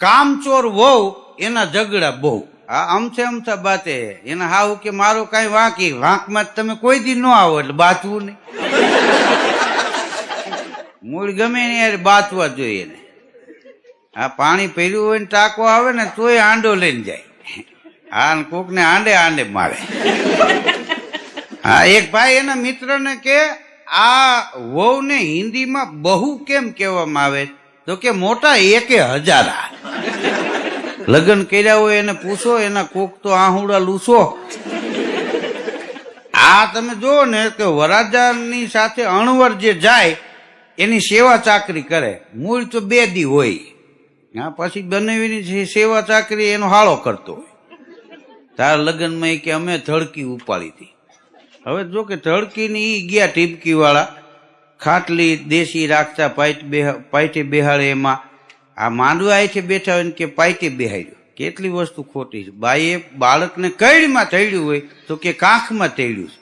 કામચોર વહુ, એના ઝઘડા બહુ. આ અમથે અમથા બાતે, એને હાવ કે મારો કાંઈ વાંકી વાંકમાં તમે કોઈ દી ન આવો એટલે બાચવું નહીં. મૂળ ગમે ને યાર બાચવા જોઈએ ને. આ પાણી પહેર્યું હોય ને ટાંકો આવે ને તોય આંડો લઈને જાય. હા ને કોકને આંડે આંડે મારે. હા, એક ભાઈ એના મિત્રને કે, આ વહુને હિન્દીમાં બહુ કેમ કહેવામાં આવે? તો કે મોટા એકે હજારા. લગ્ન કર્યા હોય એને પૂછો, એના કોક તો આહુડા લૂસો. આ તમે જુઓ ને કે વરાજાની સાથે અણવર જે જાય, એની સેવા ચાકરી કરે. મૂળ તો બે દી હોય. હા, પછી બનેવીની સેવા ચાકરી એનો હાળો કરતો હોય. તારા લગ્નમાં કે અમે ધડકી ઉપાડી હતી. હવે જો કે ધડકીની ગયા ટીપકી વાળા ખાટલી દેશી રાખતા પાયટી બે બેહાડે એમાં. આ માંડવા છે બેઠા હોય કે પાયટી બેહાડ્યો? કેટલી વસ્તુ ખોટી છે. બાઈએ બાળકને કઈડમાં તૈડ્યું હોય તો કે કાંખમાં તૈડ્યું છે.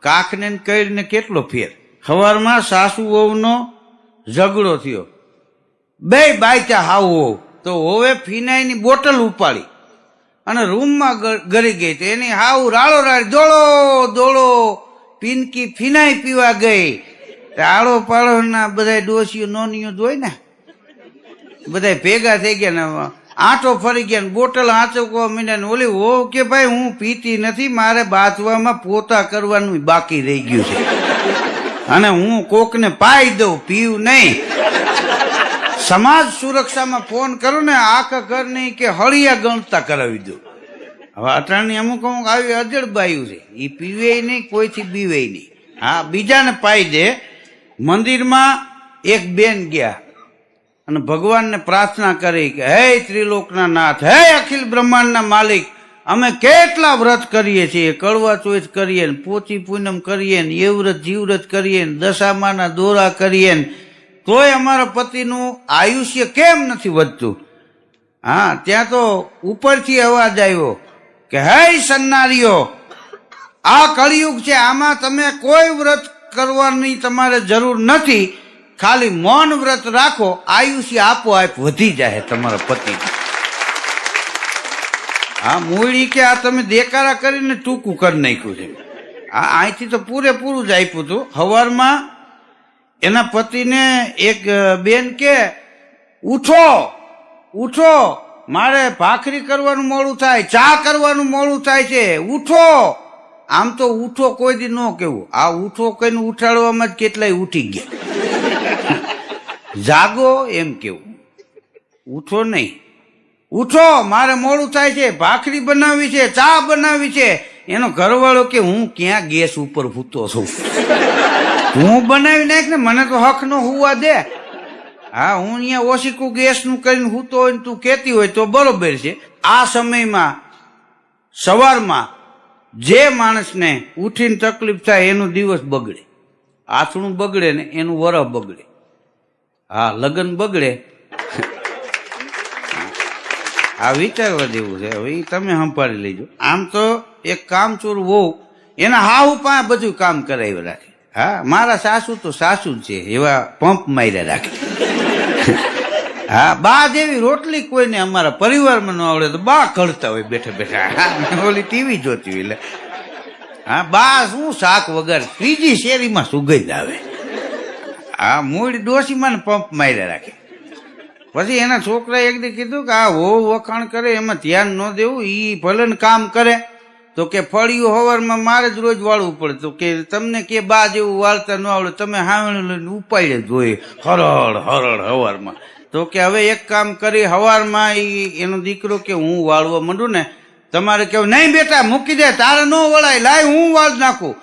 કાંખને કઈડને કેટલો ફેર? સવારમાં સાસુ વહુનો ઝઘડો થયો. બે બાયચા હાવ હોવ. તો હોવે ફિનાઈની બોટલ ઉપાડી. અને રૂમમાં ગરી ગઈ તો એની હાવ રાળો રાળ દોડો દોડો પિનકી ફિનાઈ પીવા ગઈ. તો પાળો ના બધા ડોસીઓ નોનીઓ જોઈ ને. બધા ભેગા થઈ ગયા ને આંટો ફરી ગયા ને બોટલ આંચકવા માંડ્યા ને ઓલી ઓ કે ભાઈ હું પીતી નથી, મારે બાથવામાં પોતા કરવાનું બાકી રહી ગયું છે. અને હું કોકને પાઈ દઉં, પીવું નહીં. સમાજ સુરક્ષામાં ફોન કરું ને, આખા ઘર નહીં કે હળિયા ગણતા કરાવી દો. હવે અટાણી અમુક અમુક આવી અજડબાયું છે. એ પીવે નહીં, કોઈથી બીવે નહીં. હા, બીજાને પાઈ દે મંદિરમાં એક બેન ગયા અને ભગવાનને પ્રાર્થના કરી કે, હે ત્રિલોકના નાથ, હે અખિલ બ્રહ્માંડના માલિક, અમે કેટલા વ્રત કરીએ છીએ? કડવા ચોથ કરીએ ને પોચી પૂનમ કરીએ ને એ વ્રત જીવવ્રત કરીએ ને દશામાના દોરા કરીએ ને તોય અમારા પતિનું આયુષ્ય કેમ નથી વધતું? હા, ત્યાં તો ઉપરથી અવાજ આવ્યો કે, હે સન્નારીઓ, આ કળિયુગ છે, આમાં તમે કોઈ વ્રત કરવાની તમારે જરૂર નથી. ખાલી મૌન વ્રત રાખો, આયુષ્ય આપોઆપ વધી જાય તમારા પતિ. હા, મૂળી કે આ તમે દેકારા કરીને ટૂંકું કરી નાખ્યું છે. આ અહીંથી તો પૂરેપૂરું જ આપ્યું હતું. હવારમાં એના પતિને એક બેન કે, ઉઠો ઉઠો, મારે ભાખરી કરવાનું મોડું થાય, ચા કરવાનું મોડું થાય છે, ઉઠો. આમ તો ઉઠો કોઈ દી ન કેવું. આ ઉઠો કઈને ઉઠાડવામાં જ કેટલાય ઉઠી ગયા. જાગો એમ કેવું. ઉઠો નહીં. ઉઠો મારે મોડું થાય છે, ભાખરી બનાવી છે, ચા બનાવી છે. એનો ઘરવાળો કે હું ક્યાં ગેસ ઉપર ભૂતો છું? હું બનાવી નાખ ને મને તો હક નો હુવા દે. હા, હું અહીંયા ઓશીકું ગેસનું કરીને હૂતો હોય તું કહેતી હોય તો બરોબર છે. આ સમયમાં, સવારમાં જે માણસને ઉઠીને તકલીફ થાય એનું દિવસ બગડે. આથણું બગડે ને એનું વરહ બગડે. હા, લગ્ન બગડે. આ વિચારવા જેવું છે. હવે એ તમે સંભાળી લેજો. આમ તો એક કામચોર વહુ એના હાવ પા બધું કામ કરાવી રાખે. હા, મારા સાસુ તો સાસુ જ છે, એવા પંપ માર્યા રાખે. હા, બા જેવી રોટલી કોઈને અમારા પરિવારમાં ન આવડે તો બા કળતા હોય બેઠા બેઠા. ઓલી ટીવી જોતી હોય એટલે. હા, બા શું શાક વગર ત્રીજી શેરીમાં સુગંધ આવે? હા, મૂળ ડોશીમાં પંપ માર્યા રાખે. પછી એના છોકરાએ એક દી કીધું કે આ હો વખાણ કરે, એમાં ધ્યાન ન દેવું, ઈ ભલે કામ કરે. તો કે ફળિયું હવારમાં મારે જ રોજ વાળવું પડે. તો કે તમને કે બા જેવું વાળતા ન આવડે, તમે હાવણું લઈને ઉપાડે જોઈએ હરળ હરળ હવારમાં. તો કે હવે એક કામ કરી, હવારમાં એનો દીકરો કે હું વાળવા માંડું ને, તમારે કેવું નહીં બેટા, મૂકી દે, તારે ન વળાય, લાય, હું વાળ નાખું.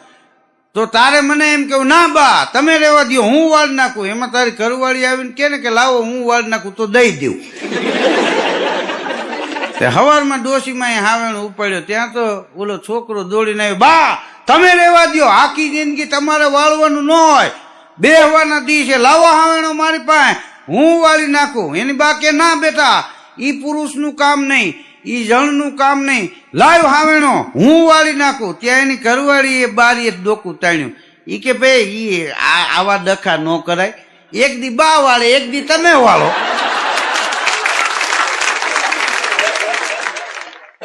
તો તારે મને એમ કેવું ના બા, તમે રહેવા દો હું વાળ નાખું. એમાં તારી ઘરવાળી આવીને કે ને કે, લાવો, હું વાળ નાખું, તો દઈ દઉં હવારમાં ડોશીમાં એ હાવેણ ઉપાડ્યો. ત્યાં તો ઓલો છોકરો દોડીને આવ્યો, બા, તમે રહેવા દો આખી જિંદગી તમારે વાળવાનું ન હોય. બેહવાના છે લાવો હાવેણો મારી પાસે. હું વાળી નાખું. એની બા ના બેટા ઈ પુરુષનું કામ નહીં. ઈ જણનું કામ નહીં. લાવ હાવેણો. હું વાળી નાખું. ત્યાં એની ઘરવાળી એ બારીએ ડોકું તાણ્યું. ઈ કે ભાઈ, ઈ આવા ડખા ન કરાય. એક દી બા વાળે, એક દી તમે વાળો.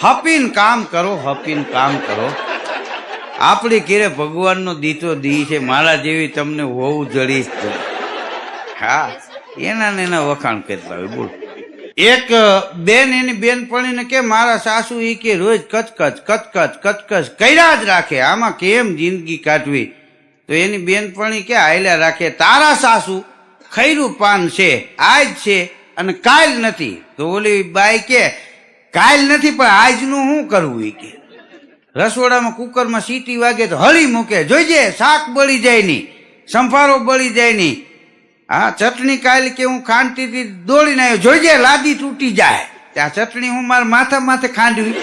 હપીન કામ કરો, હપીન કામ કરો. આપણી કેરે ભગવાનનો દીતો દી છે. મારા જેવી તમને હોવું જડી. હા. એના ને એના વખાણ કરતા હોય બોલ. એક બેન એની બેનપણીને કે, મારા સાસુ ઈ કે રોજ કચકચ કચકચ કચકચ કર્યા જ રાખે. આમાં કેમ જિંદગી કાઢવી? તો એની બેનપણી કે, આયલા રાખે. તારા સાસુ ખૈરું પાન છે, આજ છે અને કાલ નથી. તો ઓલી બાઈ કે, કાલ નથી, પણ આજનું શું કરવું એ કે. રસોડામાં કુકરમાં સીટી વાગે તો હળી મૂકે. જોઈજે શાક બળી જાય નહીં સંભારો બળી જાય નહીં હા, ચટણી કાલ કે હું ખાંડતી હતી, દોડીને આવ્યો. જોઈજે લાદી તૂટી જાય. ત્યાં ચટણી હું મારા માથા માથે ખાંડવી.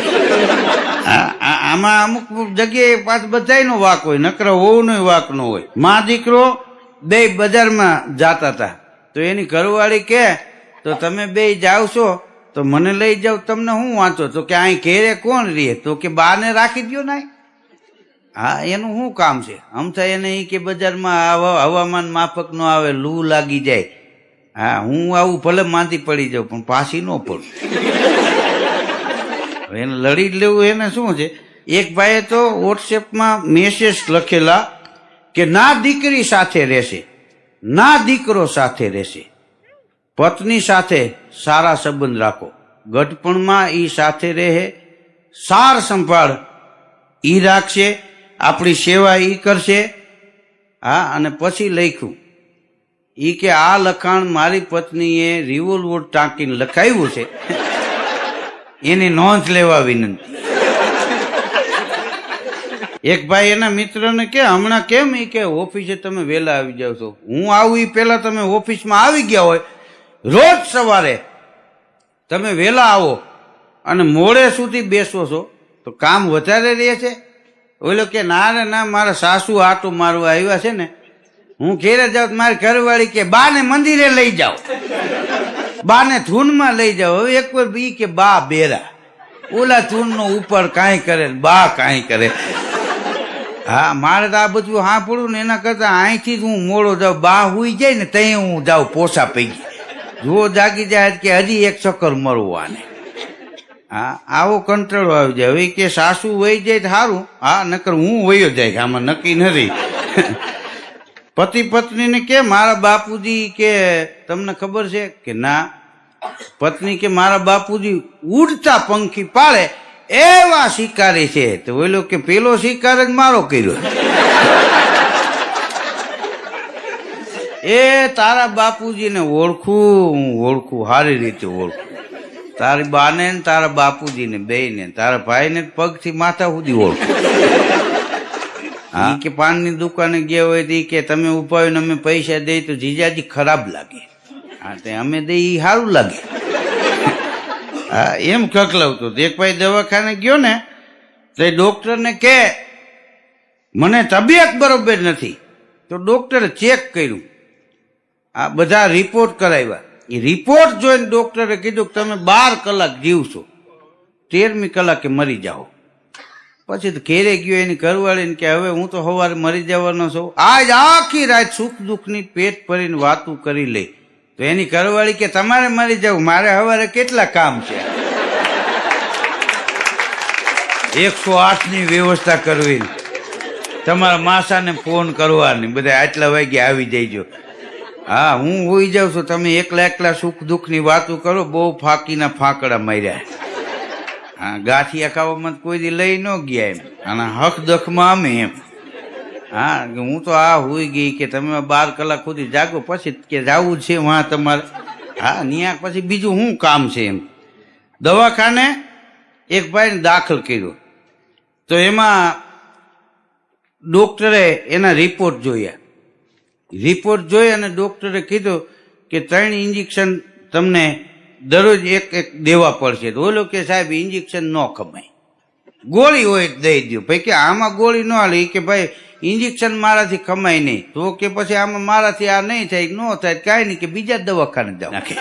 આમાં અમુક જગ્યાએ પાછ બધાયનો વાક હોય, નકરા હોવનો વાક નો હોય. મા દીકરો બે બજારમાં જાતા હતા તો એની ઘરવાળી કે, તો તમે બે જાવ છો, તો મને લઈ જાવ, તમને હું વાંચો. તો કે, અહીં ઘેરે કોણ રહે? તો કે બાને રાખી દ્યો ને અહીં. હા, એનું શું કામ છે? અમથા એને ઈ કે બજારમાં હવામાન માફક ન આવે, લૂ લાગી જાય. હા, હું આવું ભલે માંદી પડી જાઉં, પણ પાછી ન પડું. એને લડી લેવું, એને શું છે? એક ભાઈએ તો વોટ્સએપમાં મેસેજ લખેલા કે ના દીકરી સાથે રહેશે, ના દીકરો સાથે રહેશે. પત્ની સાથે સારા સંબંધ રાખો. ગઢપણમાં ઈ સાથે રહે, સાર સંભાળ ઈ રાખશે આપણી સેવા એ કરશે? હા, અને પછી લખ્યું એ કે આ લખાણ મારી પત્નીએ રિવોલ્વર ટાંકીને લખાવ્યું છે. એની નોંધ લેવા વિનંતી. એક ભાઈ એના મિત્રને કે, હમણાં કેમ એ કે ઓફિસે તમે વહેલા આવી જાવ છો? હું આવું એ પહેલા તમે ઓફિસમાં આવી ગયા હોય, રોજ સવારે તમે વહેલા આવો અને મોડે સુધી બેસો છો. તો કામ વધારે રહે છે? ઓલો કે, ના રે ના, મારા સાસુ આટો મારવા આવ્યા છે ને. હું ઘેરે જાઉં મારી ઘરવાળી કે, બાને મંદિરે લઈ જાઓ. બાને ધૂનમાં લઈ જાઓ. હવે એક બી કે, બા બેરા. ઓલા ધૂનનો ઉપર કાંઈ કરે બા કાંઈ કરે. હા, મારે તો આ બધું સાંભળવું ને એના કરતાં અહીંથી જ હું મોડો જાઉં. બા હુઈ જાય ને ત્યાં હું જાઉં પોસા પૈકી. જો જાગી જાય કે, હજી એક ચક્કર મરવું આને હા, આવો કંટાળો આવી જાય. હવે કે સાસુ વહી જાય તો સારું હા, નકર હું વયો જાય આમાં નક્કી નથી. પતિ પત્નીને કે મારા બાપુજી કે તમને ખબર છે કે ના, પત્ની કે મારા બાપુજી ઉડતા પંખી પાળે એવા શિકારી છે. તો ઓલો કે પેલો શિકાર જ મારો કર્યો. એ તારા બાપુજીને ઓળખું, હું ઓળખું, સારી રીતે ઓળખું. તારી બાને ને તારા બાપુજીને ને તારા ભાઈને પગથી માથા સુધી ઓળખ. કે પાનની દુકાને ગયા હોય તો કે તમે ઊભા હોય ને અમે પૈસા દઈ તો જીજાજી ખરાબ લાગે. હા તે અમે દઈ એ સારું લાગે. હા એમ કકલાવતો. એક ભાઈ દવાખાને ગયો ને તો એ ડોક્ટરને કે મને તબિયત બરોબર નથી. તો ડોક્ટરે ચેક કર્યું. આ બધા રિપોર્ટ કરાવ્યા. એ રિપોર્ટ જોઈને ડોક્ટરે કીધું કે તમે બાર કલાક જીવશો. તેરમી કલાકે મરી જાઓ. પછી તો ઘેરે ગયો એની ઘરવાળીને કે હવે હું તો સવારે મરી જવાનો છું. આજ આખી રાત સુખ દુઃખની પેટ ભરીને વાતું કરી લે. તો એની ઘરવાળી કે તમારે મરી જવું, મારે સવારે કેટલા કામ છે? એકસો આઠની વ્યવસ્થા કરવી તમારા માસાને ફોન કરવાની. બધા આટલા વાગે આવી જઈજો. હા, હું હોઈ જાઉં છું. તમે એકલા એકલા સુખ દુઃખની વાતો કરો, બહુ ફાકીના ફાંકડા માર્યા. હા, ગાંઠિયા ખાવામાં કોઈ દી લઈ ન ગયા એમ. અને હક દખમાં અમે એમ. હા, હું તો આ હોઈ ગઈ કે તમે બાર કલાક સુધી જાગો, પછી કે જાવું છે વાં તમારે. હા ત્યાં પછી બીજું શું કામ છે એમ. દવાખાને એક ભાઈને દાખલ કર્યો. તો એમાં ડોક્ટરે એના રિપોર્ટ જોયા. રિપોર્ટ જોઈ અને ડોક્ટરે કીધું કે ત્રણ ઇન્જેક્શન તમને દરરોજ એક એક દેવા પડશે. તો ઓલો કે સાહેબ ઇન્જેક્શન ન ખમાય ગોળી હોય દઈ દો ભાઈ કે આમાં ગોળી ન હાલે. કે ભાઈ ઇન્જેક્શન મારાથી ખમાય નહીં. તો કે પછી આમાં મારાથી આ નહીં થાય ન થાય કાંઈ નહીં. કે બીજા દવાખાને જાવ નાખે.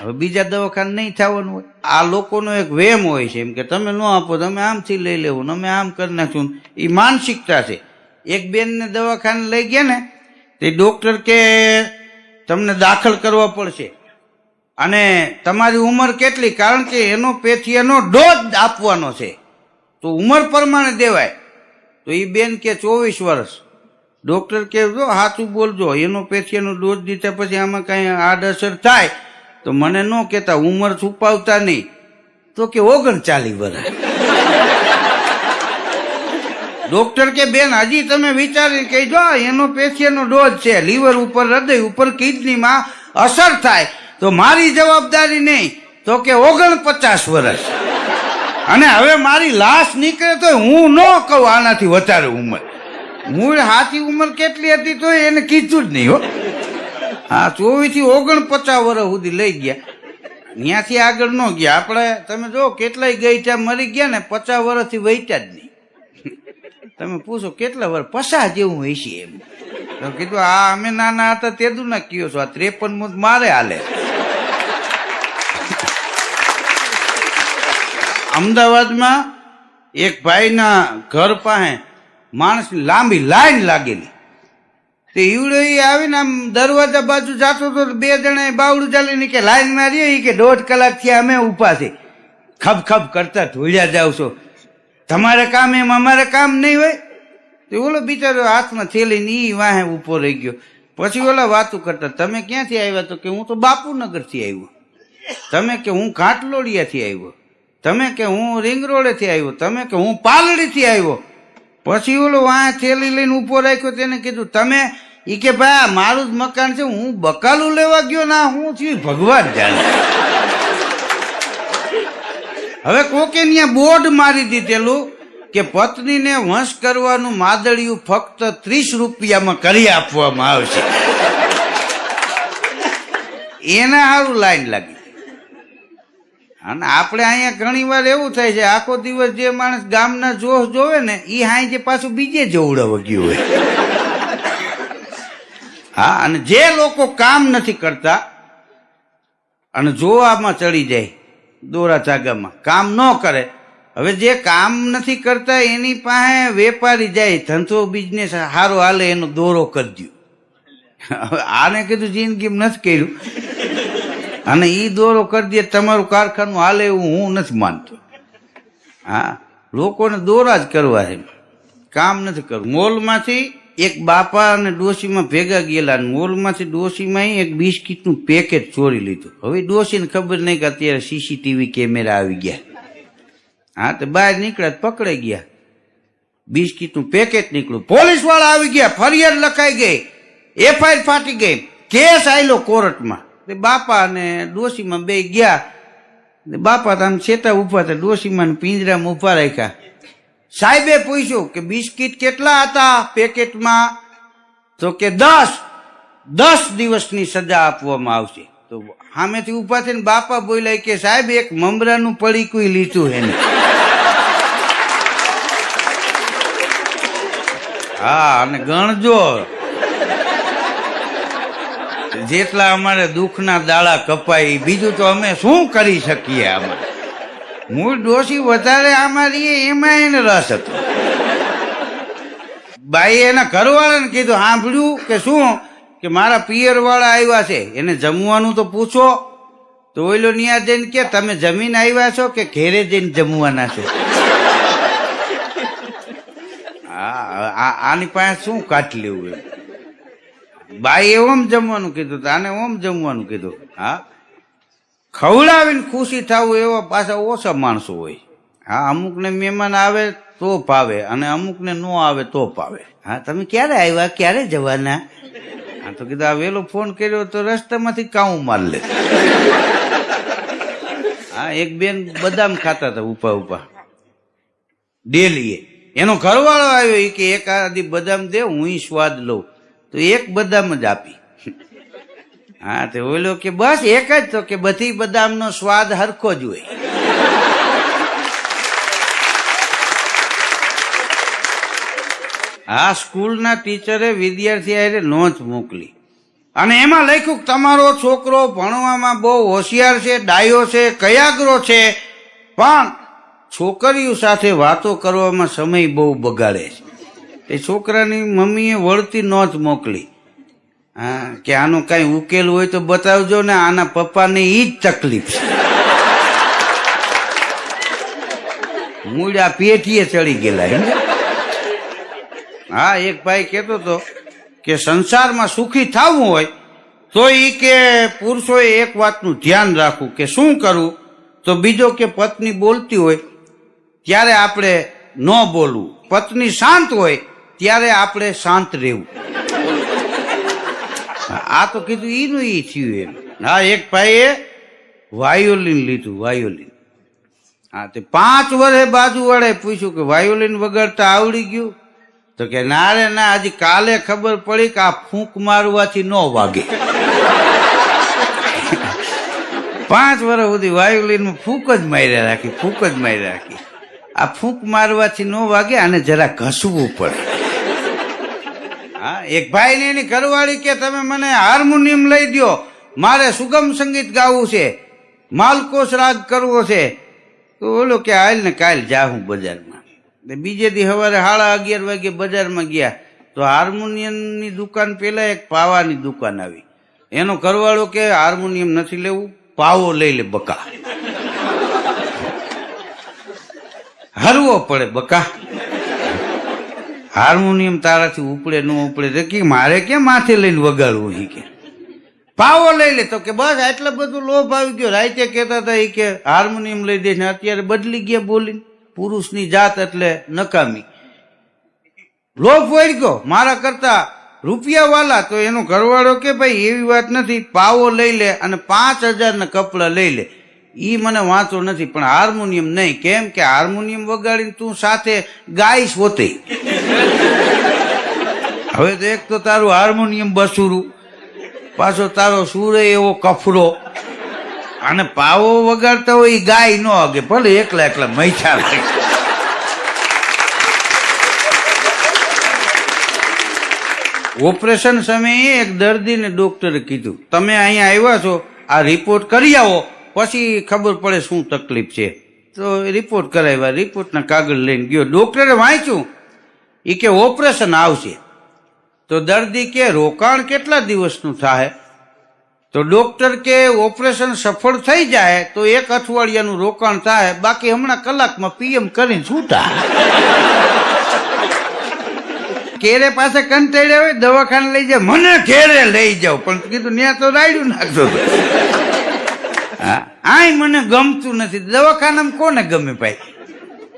હવે બીજા દવાખાને નહીં થવાનું હોય. આ લોકોનો એક વેમ હોય છે એમ કે તમે ન આપો તમે આમથી લઈ લેવું અમે આમ કરી નાખ્યું એ માનસિકતા છે. એક બેનને દવાખાને લઈ ગયા ને, તે ડોક્ટર કે, તમને દાખલ કરવા પડશે. અને તમારી ઉંમર કેટલી? કારણ કે એનો પેથીયાનો ડોઝ આપવાનો છે. તો ઉંમર પ્રમાણે દેવાય. તો એ બેન કે, ચોવીસ વર્ષ. ડોક્ટર કે, જો સાચું બોલજો. એનો પેથીયાનો ડોઝ દીધા પછી આમાં કાંઈ આડઅસર થાય. તો મને ન કહેતા, ઉંમર છુપાવતા નહીં. તો કે, ઓગણચાલીસ વર્ષ. ડોક્ટર કે, બેન, હજી તમે વિચારી કહેજો એનો પેશિયનો ડોઝ છે. લીવર ઉપર, હૃદય ઉપર, કિડનીમાં અસર થાય. તો મારી જવાબદારી નહીં, તો કે ઓગણપચાસ વર્ષ. અને હવે મારી લાશ નીકળે તો હું ન કહું આનાથી વધારે ઉંમર. મૂળ હાથી ઉંમર કેટલી હતી તો એને કીધું જ નહીં, હો. હા ચોવીસથી ઓગણપચાસ વર્ષ સુધી લઈ ગયા. ત્યાંથી આગળ ન ગયા. આપણે, તમે જો, કેટલાય ગઈ ત્યાં મરી ગયા ને પચાસ વર્ષથી વહીતા જ નહીં. તમે પૂછો કેટલા વર્ષ પસા જેવું હોય એમ. તો કીધું, આ અમે નાના હતા તેદું ના કયો છો? આ ત્રેપન મુદ મારે હાલે. અમદાવાદમાં એક ભાઈના ઘર પાસે માણસની લાંબી લાઈન લાગેલી. તે ઈવડો એ આવીને આમ દરવાજા બાજુ જાતો તો બે જણા બાવડું ચાલીને કે લાઈન મારી કે દોઢ કલાકથી અમે ઊભા છે. ખબ ખબ કરતા ધોળ્યા જાવ છો. તમારે કામ એમ, અમારે કામ નહીં હોય? તો ઓલો બિચારો હાથમાં થેલી એ વાહે ઊભો રહી ગયો. પછી ઓલા વાતું કરતા, તમે ક્યાંથી આવ્યા? તો કે, હું તો બાપુનગરથી આવ્યો. તમે કે, હું ઘાટલોડિયા થી આવ્યો. તમે કે, હું રિંગ રોડે થી આવ્યો. તમે કે, હું પાલડી થી આવ્યો. પછી ઓલો વાહ થેલી લઈને ઊભો રાખ્યો, તેને કીધું, તમે, ઈ કે ભાઈ મારું જ મકાન છે, હું બકાલું લેવા ગયો ના હું થયું ભગવાન જાણે. હવે કોકે ત્યાં બોર્ડ મારી દીધેલું કે પત્નીને વંશ કરવાનું માદળિયું ફક્ત ત્રીસ રૂપિયામાં કરી આપવામાં આવશે. એને સારું લાઈન લાગી. અને આપણે અહીંયા ઘણી વાર એવું થાય છે, આખો દિવસ જે માણસ ગામના જોશ જોવે ને એ હાઈ જે પાછું બીજે જોવડાવ ગયું હોય. હા, અને જે લોકો કામ નથી કરતા, અને જોવામાં ચડી જાય દોરા ચાગામાં કામ ન કરે. હવે જે કામ નથી કરતા એની પાસે વેપારી જાય. ધંધો બિઝનેસ સારો હાલે એનો દોરો કરી દો આને કીધું જિંદગીમાં નથી કર્યું. અને એ દોરો કરી દે, તમારું કારખાનું હાલે એવું હું નથી માનતો. હા, લોકોને દોરા જ કરવા એમ. કામ નથી કરવું. મોલમાંથી એક બાપા અને ડોશીમાં ભેગા ગયેલા મોલમાંથી ડોશીમાં એક બિસ્કીટનું પેકેટ ચોરી લીધું. હવે ડોશીને ખબર નહીં કે અત્યારે સીસીટીવી કેમેરા આવી ગયા. હા, તો બહાર નીકળ્યા, પકડાઈ ગયા. બિસ્કીટનું પેકેટ નીકળ્યું. પોલીસવાળા આવી ગયા, ફરિયાદ લખાઈ ગઈ. એફઆઈઆર ફાટી ગઈ. કેસ આવેલો કોર્ટમાં. બાપા અને ડોશીમાં બે ગયા. બાપા તો આમ છેટા ઊભા હતા, ડોશીમાં પિંજરામાં ઊભા રાખ્યા. સાહેબે પૂછ્યું કે બિસ્કિટ કેટલા હતા પેકેટમાં? તો કે દસ. દસ દિવસની સજા આપવામાં આવશે. તો સામેથી ઊભા થઈને બાપા બોલ્યા કે સાહેબ, એક મમરાનું પડીકું લીધું એને હા, અને ગણજો. જેટલા અમારે દુઃખના દાડા કપાય બીજું તો અમે શું કરી શકીએ આમાં? મૂળ ડોશી વધારે અમારી એમાં એને રસ હતો. બાઈએ એના ઘરવાળાને કીધું, સાંભળ્યું કે શું? કે મારા પિયર વાળા આવ્યા છે, એને જમવાનું તો પૂછો. તો ઓઈલો નિયા જઈને કે, તમે જમીન આવ્યા છો કે ઘેરે જઈને જમવાના છો? હા આની પાસે શું કાટ લેવું બાઈએ ઓમ જમવાનું કીધું આને ઓમ જમવાનું કીધું. હા? ખવડાવીને ખુશી થવું એવા પાછા ઓછા માણસો હોય. હા, અમુકને મહેમાન આવે તો ભાવે અને અમુકને ન આવે તો ભાવે હા, તમે ક્યારે આવ્યા? ક્યારે જવાના? હા, તો કીધું, આ વહેલો ફોન કર્યો તો રસ્તામાંથી કાઉ માર લે. હા, એક બેન બદામ ખાતા હતા ઉપા ઉપા ડેલીએ. એનો ઘરવાળો આવ્યો એ કે, એક આદી બદામ દે, હું સ્વાદ લઉં. તો એક બદામ જ આપી. હા, તે ઓલો કે બસ એક જ તો કે બધી બદામનો સ્વાદ હરખો જ હોય. આ સ્કૂલના ટીચરે વિદ્યાર્થી હારે નોંધ મોકલી. અને એમાં લખ્યું તમારો છોકરો ભણવામાં બહુ હોશિયાર છે, ડાયો છે, કયાગ્રો છે, પણ છોકરીઓ સાથે વાતો કરવામાં સમય બહુ બગાડે છે. એ છોકરાની મમ્મીએ વળતી નોંધ મોકલી. હા, કે આનો કઈ ઉકેલ હોય તો બતાવજો ને આના પપ્પાને ઈ જ તકલીફ છે. મૂળ પેટીએ ચડી ગયેલા હા, એક ભાઈ કહેતો હતો કે સંસારમાં સુખી થવું હોય તો ઈ કે પુરુષોએ એક વાતનું ધ્યાન રાખવું કે શું કરવું? તો બીજો કે પત્ની બોલતી હોય ત્યારે આપણે ન બોલવું. પત્ની શાંત હોય ત્યારે આપણે શાંત રહેવું. આ તો કીધું એનું એ થયું એમ. હા, એક ભાઈએ વાયોલિન લીધું, વાયોલિન. હા, તે પાંચ વર્ષે બાજુ વાળે પૂછ્યું કે વાયોલિન વગાડતા આવડી ગયું? તો કે ના રે, ના હજી કાલે ખબર પડી કે આ ફૂંક મારવાથી ન વાગે. પાંચ વર્ષ સુધી વાયોલિનમાં ફૂંક જ માર્યા રાખી, ફૂંક જ માર્યા રાખી. આ ફૂંક મારવાથી ન વાગે, આને જરા ઘસવું પડે. હા, એક ભાઈ ને એની ઘરવાળી કે તમે મને હાર્મોનિયમ લઈ દો મારે સુગમ સંગીત ગાવું છે. માલકોસ રાગ કરવો છે. તો ઓલો કે હાલ ને કાલ જાઉં બજારમાં. બીજે દી સવારે સાડા અગિયાર વાગે બજારમાં ગયા. તો હાર્મોનિયમની દુકાન પેલા એક પાવાની દુકાન આવી. એનો ઘરવાળો કે હાર્મોનિયમ નથી લેવું, પાવો લઈ લે બકા. હરવો પડે બકા. હાર્મોનિયમ તારાથી ઉપડે, ન ઉપડે કે મારે કેમ માથે લઈને વગાડવું છે કે? પાવો લઈ લે, તો કે બસ આટલા બધું લોભ આવી ગયો. રાતે કહેતા હતા એ કે, હાર્મોનિયમ લઈ દે ને અત્યારે બદલી ગયા બોલી પુરુષની જાત એટલે નકામી. લોભ વળી ગયો. મારા કરતા રૂપિયા વાલા તો એનો ઘરવાળો કે ભાઈ, એવી વાત નથી. પાવો લઈ લે અને પાંચ હજારના કપડાં લઈ લે. ઈ મને વાંચો નથી, પણ હાર્મોનિયમ નહીં. કેમ કે હાર્મોનિયમ વગાડીને તું સાથે ગાઈશ હોતે. હવે તો એક તો તારું હાર્મોનિયમ બસુરું. પાછો તારો સુર એવો કફરો. અને પાવો વગાડતા હોય એ ગાય ન વાગે ભલે એકલા એકલા મૈછા લાગે. ઓપરેશન સમયે એક દર્દીને ડોક્ટરે કીધું, તમે અહીંયા આવ્યા છો, આ રિપોર્ટ કરી આવો. પછી ખબર પડે શું તકલીફ છે. તો રિપોર્ટ કરાવ્યા રિપોર્ટના કાગળ લઈને ગયો. ડોક્ટરે વાંચ્યું એ કે ઓપરેશન આવશે. તો દર્દી કે, રોકાણ કેટલા દિવસનું થાય? તો ડોક્ટર કે ઓપરેશન સફળ થઈ જાય, તો એક અઠવાડિયાનું રોકાણ થાય. બાકી હમણાં કલાકમાં પીએમ કરીને છૂટા કેરે પાસે કંટાળ્યા હોય, દવાખાને લઈ જાય. મને ઘેરે લઈ જાવ પણ કીધું ત્યાં તો રાયડું નાખતો આય મને ગમતું નથી. દવાખાનામાં કોને ગમે ભાઈ?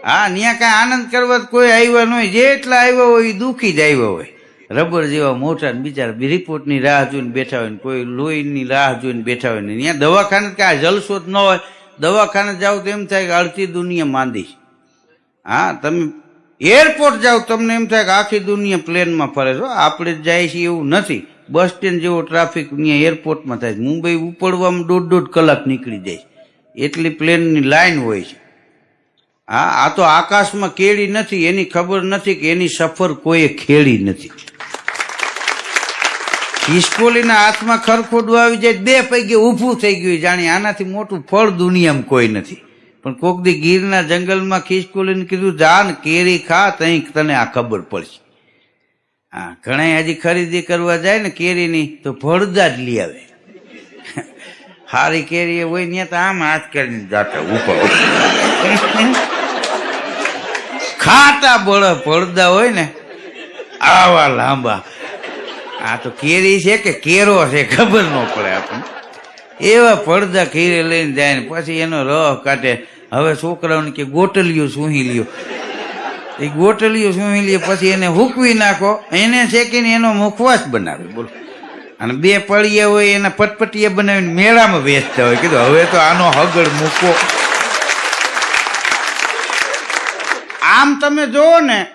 હા ત્યાં કાંઈ આનંદ કરવા કોઈ આવ્યા ન હોય જેટલા આવ્યા હોય એ દુઃખી જ આવ્યા હોય. રબર જેવા મોટા બિચારા રિપોર્ટની રાહ જોઈને બેઠા હોય ને કોઈ લોહીની રાહ જોઈને બેઠા હોય ને. ત્યાં દવાખાને કાંઈ જલસો જ ન હોય. દવાખાને જાઓ તો એમ થાય કે અડધી દુનિયા માંદી. હા, તમે એરપોર્ટ જાઓ તમને એમ થાય કે આખી દુનિયા પ્લેનમાં ફરે છો. આપણે જ જાય છે એવું નથી. બસ સ્ટેન્ડ જેવો ટ્રાફિક ત્યાં એરપોર્ટમાં થાય. મુંબઈ ઉપડવામાં દોઢ દોઢ કલાક નીકળી જાય એટલી પ્લેનની લાઈન હોય છે. હા, આ તો આકાશમાં કેળી નથી, એની ખબર નથી કે એની સફર કોઈએ ખેડી નથી. ખિસકોલીના હાથમાં ખરખોડું આવી જાય, બે પૈકી ઊભું થઈ ગયું જાણે આનાથી મોટું ફળ દુનિયામાં કોઈ નથી. પણ કોક દી ગીરના જંગલમાં ખિસકોલીને કીધું, જાન, કેરી ખા તઈ તને આ ખબર પડશે. હા ઘણા હજી ખરીદી કરવા જાય ને કેરીની તો ભળદા જ લઈ આવે. હારી કેરી હોય ને તો આમ હાથ કરીને જાતા ઉપર ખાટા બળ, ભળદા હોય ને, આવા લાંબા. આ તો કેરી છે કે કેરો છે, ખબર ન પડે આપણને. એવા પડદા ખીરે લઈને જાય ને પછી એનો રહ કાઢે. હવે છોકરાઓને કે ગોટલિયું સૂહી લ્યો. એ ગોટલીઓ સુમી પછી એને હૂકવી નાખો, એને શેકીને એનો મુખવાસ બનાવે બોલો. અને બે પળિયા હોય એના પટપટિયા બનાવીને મેળામાં વેચતા હોય. કીધું, હવે તો આનો હગડ મૂકો. આમ તમે જુઓ ને,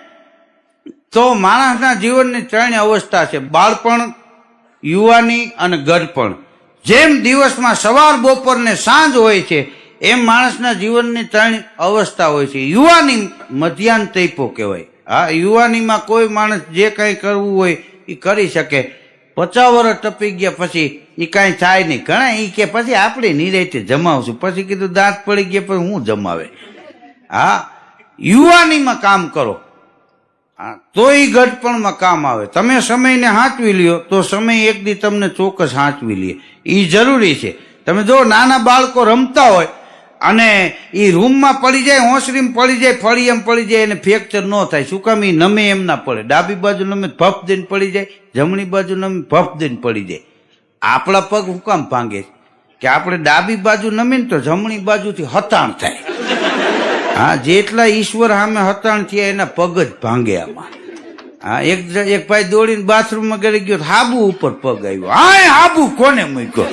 તો માણસના જીવનની ત્રણ અવસ્થા છે. બાળપણ, યુવાની અને ગઢપણ. જેમ દિવસમાં સવાર બપોર ને સાંજ હોય છે એમ માણસના જીવનની ત્રણ અવસ્થા હોય છે. યુવાની મધ્યાહન તૈપો કહેવાય. હા યુવાનીમાં કોઈ માણસ જે કંઈ કરવું હોય એ કરી શકે. પચાસ વર્ષ ટપી ગયા પછી એ કાંઈ થાય નહીં. ઘણા એ કે પછી આપણે નિરાયતે જમાવશું. પછી કીધું દાંત પડી ગયા પછી હું જમાવે. હા યુવાનીમાં કામ કરો. હા, તો એ ગઢપણમાં કામ આવે. તમે સમયને હાંચવી લ્યો તો સમય એક દી તમને ચોક્કસ હાંચવી લે. એ જરૂરી છે. તમે જો નાના બાળકો રમતા હોય અને એ રૂમમાં પડી જાય હોંસરીમ પડી જાય ફળી એમ પડી જાય એને ફ્રેક્ચર ન થાય. શું કામ? એ નમે એમ ના પડે. ડાબી બાજુ નમે ભફ દઈને પડી જાય, જમણી બાજુ નમે ભફ દઈને પડી જાય. આપણા પગ હું કામ ભાંગે કે આપણે ડાબી બાજુ નમીને તો જમણી બાજુથી હતાણ થાય. હા, જેટલા ઈશ્વર સામે હતાણ થયા એના પગ જ ભાંગે આમાં. હા, એક એક ભાઈ દોડીને બાથરૂમમાં ગળી ગયો હાબુ ઉપર પગ આવ્યો. હા હાબુ કોને મૂક્યો?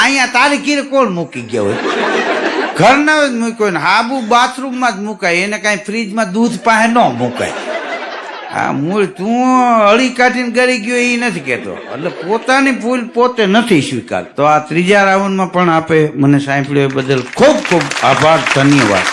અહીંયા તારી કીર કોણ મૂકી ગયા હોય? ઘરના જ મૂક્યો ને હાબુ બાથરૂમમાં જ મુકાય, એને કાંઈ ફ્રીજમાં દૂધ પાસે ન મુકાય. હા, મૂળ તું અળી કાઢીને ગળી ગયો એ નથી કહેતો. એટલે પોતાની ભૂલ પોતે નથી સ્વીકાર તો આ ત્રીજા રાઉન્ડમાં પણ આપે મને સાંભળ્યો એ બદલ ખૂબ ખૂબ આભાર, ધન્યવાદ.